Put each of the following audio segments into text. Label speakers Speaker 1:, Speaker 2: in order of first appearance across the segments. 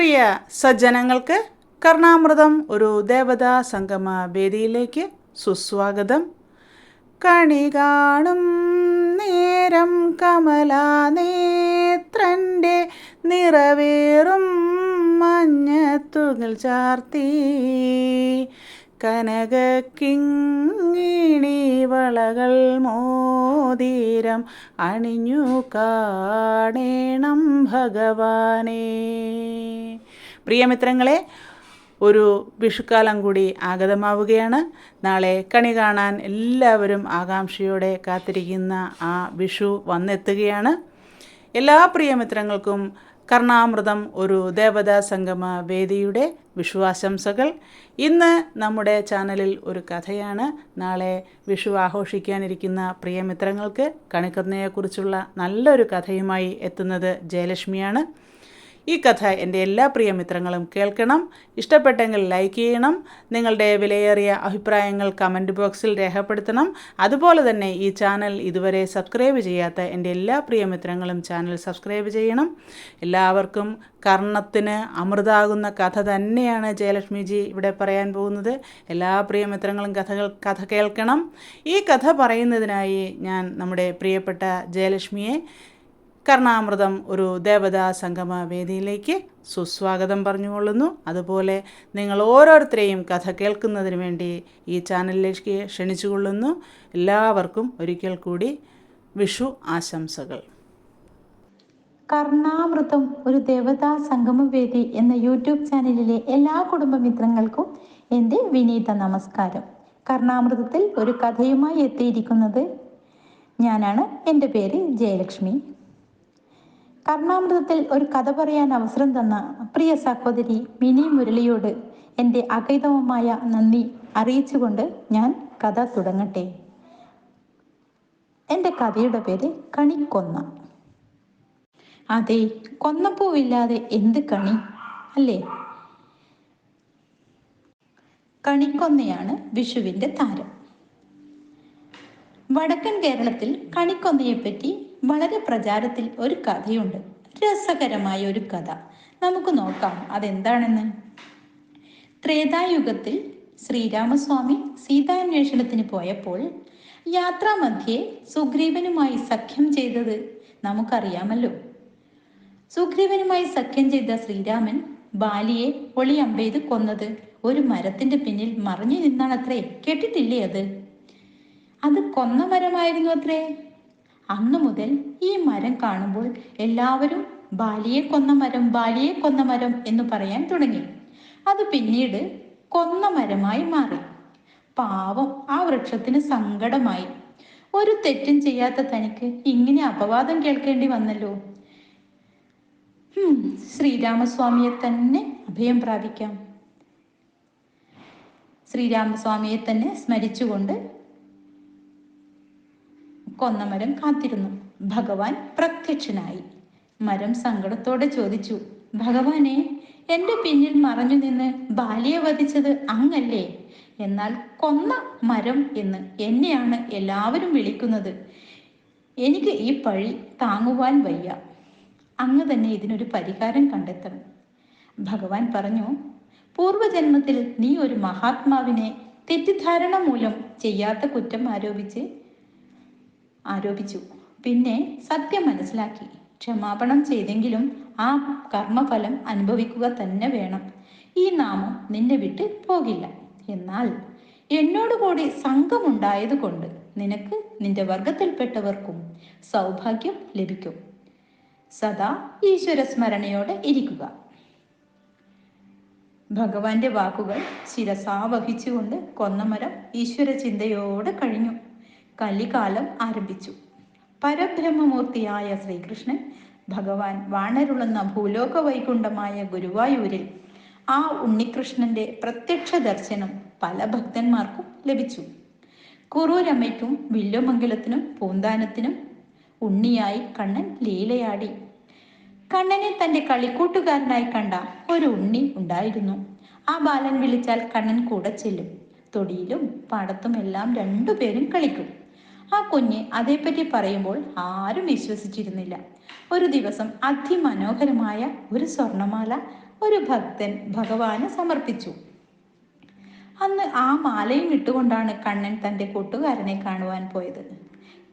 Speaker 1: പ്രിയ സജ്ജനങ്ങൾക്ക് കർണാമൃതം ഒരു ദേവതാ സംഗമ വേദിയിലേക്ക് സുസ്വാഗതം. കണി കാണും നേരം കമലാനേത്രന്റെ നിറവേറും മഞ്ഞത്തുകൾ ചാർത്തി. കനകക്കിങ്ങിണി വളകൾ മോതിരം അണിഞ്ഞു കാണേണം ഭഗവാനെ. പ്രിയമിത്രങ്ങളെ ഒരു വിഷുക്കാലം കൂടി ആഗതമാവുകയാണ്. നാളെ കണി കാണാൻ എല്ലാവരും ആകാംക്ഷയോടെ കാത്തിരിക്കുന്ന ആ വിഷു വന്നെത്തുകയാണ്. എല്ലാ പ്രിയമിത്രങ്ങൾക്കും കർണാമൃതം ഒരു ദേവതാ സംഗമ വേദിയുടെ വിഷുവാശംസകൾ. ഇന്ന് നമ്മുടെ ചാനലിൽ ഒരു കഥയാണ്. നാളെ വിഷു ആഘോഷിക്കാനിരിക്കുന്ന പ്രിയമിത്രങ്ങൾക്ക് കണിക്കുന്നയെക്കുറിച്ചുള്ള നല്ലൊരു കഥയുമായി എത്തുന്നത് ജയലക്ഷ്മിയാണ്. ഈ കഥ എന്റെ എല്ലാ പ്രിയ മിത്രങ്ങളും കേൾക്കണം. ഇഷ്ടപ്പെട്ടെങ്കിൽ ലൈക്ക് ചെയ്യണം. നിങ്ങളുടെ വിലയേറിയ അഭിപ്രായങ്ങൾ കമന്റ് ബോക്സിൽ രേഖപ്പെടുത്തണം. അതുപോലെ തന്നെ ഈ ചാനൽ ഇതുവരെ സബ്സ്ക്രൈബ് ചെയ്യാത്ത എന്റെ എല്ലാ പ്രിയ മിത്രങ്ങളും ചാനൽ സബ്സ്ക്രൈബ് ചെയ്യണം. എല്ലാവർക്കും കർണത്തിന് അമൃതാകുന്ന കഥ തന്നെയാണ് ജയലക്ഷ്മിജി ഇവിടെ പറയാൻ പോകുന്നത്. എല്ലാ പ്രിയ മിത്രങ്ങളും കഥകൾ കഥ കേൾക്കണം. ഈ കഥ പറയുന്നതിനായി ഞാൻ നമ്മുടെ പ്രിയപ്പെട്ട ജയലക്ഷ്മിയെ കർണാമൃതം ഒരു ദേവതാ സംഗമ വേദിയിലേക്ക് സുസ്വാഗതം പറഞ്ഞുകൊള്ളുന്നു. അതുപോലെ നിങ്ങൾ ഓരോരുത്തരെയും കഥ കേൾക്കുന്നതിന് വേണ്ടി ഈ ചാനലിലേക്ക് ക്ഷണിച്ചുകൊള്ളുന്നു. എല്ലാവർക്കും ഒരിക്കൽ കൂടി വിഷു ആശംസകൾ.
Speaker 2: കർണാമൃതം ഒരു ദേവതാ സംഗമവേദി എന്ന യൂട്യൂബ് ചാനലിലെ എല്ലാ കുടുംബ മിത്രങ്ങൾക്കും എന്റെ വിനീത നമസ്കാരം. കർണാമൃതത്തിൽ ഒരു കഥയുമായി എത്തിയിരിക്കുന്നത് ഞാനാണ്. എന്റെ പേര് ജയലക്ഷ്മി. കർണാമൃതത്തിൽ ഒരു കഥ പറയാൻ അവസരം തന്ന പ്രിയ സഹോദരി മിനി മുരളിയോട് എന്റെ അകൈതവമായ നന്ദി അറിയിച്ചുകൊണ്ട് ഞാൻ കഥ തുടങ്ങട്ടെ. എന്റെ കഥയുടെ പേര് കണിക്കൊന്ന. അതെ കൊന്നപ്പൂവില്ലാതെ എന്ത് കണി? അല്ലേ? കണിക്കൊന്നയാണ് വിഷുവിന്റെ താരം. വടക്കൻ കേരളത്തിൽ കണിക്കൊന്നയെപ്പറ്റി വളരെ പ്രചാരത്തിൽ ഒരു കഥയുണ്ട്. രസകരമായ ഒരു കഥ. നമുക്ക് നോക്കാം അതെന്താണെന്ന്. ത്രേതായുഗത്തിൽ ശ്രീരാമസ്വാമി സീതാന്വേഷണത്തിന് പോയപ്പോൾ യാത്രാമധ്യേ സുഗ്രീവനുമായി സഖ്യം ചെയ്തത് നമുക്കറിയാമല്ലോ. സുഗ്രീവനുമായി സഖ്യം ചെയ്ത ശ്രീരാമൻ ബാലിയെ ഒളിയമ്പെയ്ത് കൊന്നത് ഒരു മരത്തിന്റെ പിന്നിൽ മറിഞ്ഞു നിന്നാണത്രേ. കേട്ടിട്ടില്ലേ അത്? അത് കൊന്ന മരമായിരുന്നു അത്രേ? അന്നു മുതൽ ഈ മരം കാണുമ്പോൾ എല്ലാവരും ബാലിയെ കൊന്ന മരം ബാലിയെ കൊന്ന മരം എന്ന് പറയാൻ തുടങ്ങി. അത് പിന്നീട് കൊന്ന മരമായി മാറി പാവം ആ വൃക്ഷത്തിന് സങ്കടമായി. ഒരു തെറ്റും ചെയ്യാത്ത തനിക്ക് ഇങ്ങനെ അപവാദം കേൾക്കേണ്ടി വന്നല്ലോ. ശ്രീരാമസ്വാമിയെ തന്നെ അഭയം പ്രാപിക്കാം. ശ്രീരാമസ്വാമിയെ തന്നെ സ്മരിച്ചുകൊണ്ട് കൊന്നമരം കാത്തിരുന്നു. ഭഗവാൻ പ്രത്യക്ഷനായി. മരം സങ്കടത്തോടെ ചോദിച്ചു ഭഗവാനെ എന്റെ പിന്നിൽ മറഞ്ഞു നിന്ന് ബാലിയെ വധിച്ചത് അങ്ങല്ലേ? എന്നാൽ കൊന്ന മരം എന്ന് എന്നെയാണ് എല്ലാവരും വിളിക്കുന്നത്. എനിക്ക് ഈ പഴി താങ്ങുവാൻ വയ്യ. അങ്ങ് തന്നെ ഇതിനൊരു പരിഹാരം കണ്ടെത്തണം. ഭഗവാൻ പറഞ്ഞു പൂർവജന്മത്തിൽ നീ ഒരു മഹാത്മാവിനെ തെറ്റിദ്ധാരണ മൂലം ചെയ്യാത്ത കുറ്റം ആരോപിച്ച് ആരോപിച്ചു. പിന്നെ സത്യം മനസ്സിലാക്കി. ക്ഷമാപണം ചെയ്തെങ്കിലും ആ കർമ്മഫലം അനുഭവിക്കുക തന്നെ വേണം. ഈ നാമം നിന്നെ വിട്ട് പോകില്ല. എന്നാൽ എന്നോട് കൂടി സംഘമുണ്ടായതുകൊണ്ട് നിനക്ക് നിന്റെ വർഗത്തിൽപ്പെട്ടവർക്കും സൗഭാഗ്യം ലഭിക്കും. സദാ ഈശ്വര സ്മരണയോടെ ഇരിക്കുക. ഭഗവാന്റെ വാക്കുകൾ ശിരസാവഹിച്ചുകൊണ്ട് കൊന്നമരം ഈശ്വര ചിന്തയോടെ കഴിഞ്ഞു. കലികാലം ആരംഭിച്ചു. പരബ്രഹ്മമൂർത്തിയായ ശ്രീകൃഷ്ണൻ ഭഗവാൻ വാണരുളുന്ന ഭൂലോക വൈകുണ്ഠമായ ഗുരുവായൂരിൽ ആ ഉണ്ണികൃഷ്ണന്റെ പ്രത്യക്ഷ ദർശനം പല ഭക്തന്മാർക്കും ലഭിച്ചു. കുറൂരമ്മയ്ക്കും വില്ലുമംഗലത്തിനും പൂന്താനത്തിനും ഉണ്ണിയായി കണ്ണൻ ലീലയാടി. കണ്ണനെ തന്റെ കളിക്കൂട്ടുകാരനായി കണ്ട ഒരു ഉണ്ണി ഉണ്ടായിരുന്നു. ആ ബാലൻ വിളിച്ചാൽ കണ്ണൻ കൂടെ ചെല്ലും. തൊടിയിലും പാടത്തും എല്ലാം രണ്ടുപേരും കളിക്കും. ആ കുഞ്ഞ് അതേപ്പറ്റി പറയുമ്പോൾ ആരും വിശ്വസിച്ചിരുന്നില്ല. ഒരു ദിവസം അതിമനോഹരമായ ഒരു സ്വർണമാല ഒരു ഭക്തൻ ഭഗവാന് സമർപ്പിച്ചു. അന്ന് ആ മാലയും ഇട്ടുകൊണ്ടാണ് കണ്ണൻ തന്റെ കൂട്ടുകാരനെ കാണുവാൻ പോയത്.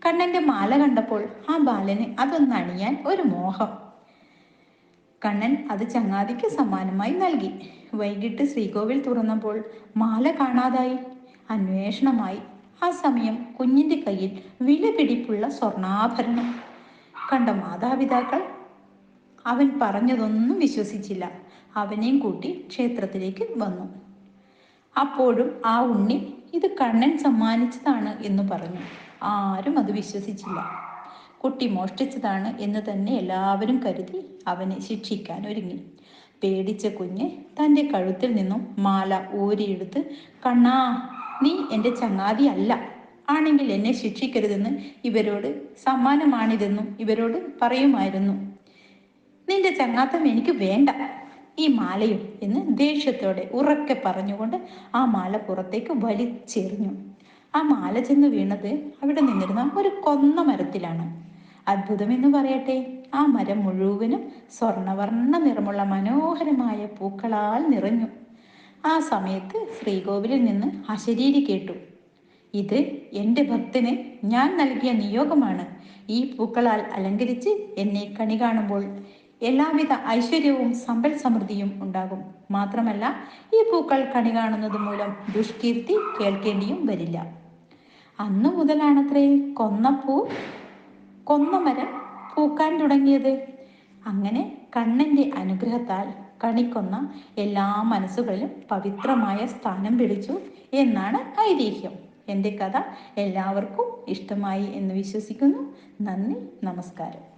Speaker 2: കണ്ണന്റെ മാല കണ്ടപ്പോൾ ആ ബാലന് അതൊന്ന് അണിയാൻ ഒരു മോഹം. കണ്ണൻ അത് ചങ്ങാതിക്ക് സമ്മാനമായി നൽകി. വൈകിട്ട് ശ്രീകോവിൽ തുറന്നപ്പോൾ മാല കാണാതായി. അന്വേഷണമായി. ആ സമയം കുഞ്ഞിന്റെ കയ്യിൽ വിലപിടിപ്പുള്ള സ്വർണാഭരണം കണ്ട മാതാപിതാക്കൾ അവൻ പറഞ്ഞതൊന്നും വിശ്വസിച്ചില്ല. അവനെയും കൂട്ടി ക്ഷേത്രത്തിലേക്ക് വന്നു. അപ്പോഴും ആ ഉണ്ണി ഇത് കണ്ണൻ സമ്മാനിച്ചതാണ് എന്ന് പറഞ്ഞു. ആരും അത് വിശ്വസിച്ചില്ല. കുട്ടി മോഷ്ടിച്ചതാണ് എന്ന് തന്നെ എല്ലാവരും കരുതി അവനെ ശിക്ഷിക്കാൻ ഒരുങ്ങി. പേടിച്ച കുഞ്ഞ് തന്റെ കഴുത്തിൽ നിന്നും മാല ഊരിയെടുത്ത് കണ്ണാ നീ എന്റെ ചങ്ങാതി അല്ല. ആണെങ്കിൽ എന്നെ ശിക്ഷിക്കരുതെന്ന് ഇവരോട് സമ്മാനമാണിതെന്നും ഇവരോട് പറയുമായിരുന്നു. നിന്റെ ചങ്ങാത്തം എനിക്ക് വേണ്ട. ഈ മാലയും എന്ന് ദേഷ്യത്തോടെ ഉറക്കെ പറഞ്ഞുകൊണ്ട് ആ മാല പുറത്തേക്ക് വലിച്ചെറിഞ്ഞു. ആ മാല ചെന്ന് വീണത് അവിടെ നിന്നിരുന്ന ഒരു കൊന്ന മരത്തിലാണ്. അത്ഭുതമെന്ന് പറയട്ടെ ആ മരം മുഴുവനും സ്വർണവർണ നിറമുള്ള മനോഹരമായ പൂക്കളാൽ നിറഞ്ഞു. ആ സമയത്ത് ശ്രീകോവിലിൽ നിന്ന് അശരീരി കേട്ടു. ഇത് എന്റെ ഭക്തന് ഞാൻ നൽകിയ നിയോഗമാണ്. ഈ പൂക്കളാൽ അലങ്കരിച്ച് എന്നെ കണി കാണുമ്പോൾ എല്ലാവിധ ഐശ്വര്യവും സമ്പൽ സമൃദ്ധിയും ഉണ്ടാകും. മാത്രമല്ല ഈ പൂക്കൾ കണി കാണുന്നത് മൂലം ദുഷ്കീർത്തി കേൾക്കേണ്ടിയും വരില്ല. അന്നു മുതലാണത്രേ കൊന്നപ്പൂ കൊന്നമരം പൂക്കാൻ തുടങ്ങിയത്. അങ്ങനെ കണ്ണന്റെ അനുഗ്രഹത്താൽ കണിക്കൊന്ന എല്ലാ മനസ്സുകളിലും പവിത്രമായ സ്ഥാനം പിടിച്ചു എന്നാണ് ഐതിഹ്യം. എന്റെ കഥ എല്ലാവർക്കും ഇഷ്ടമായി എന്ന് വിശ്വസിക്കുന്നു. നന്ദി നമസ്കാരം.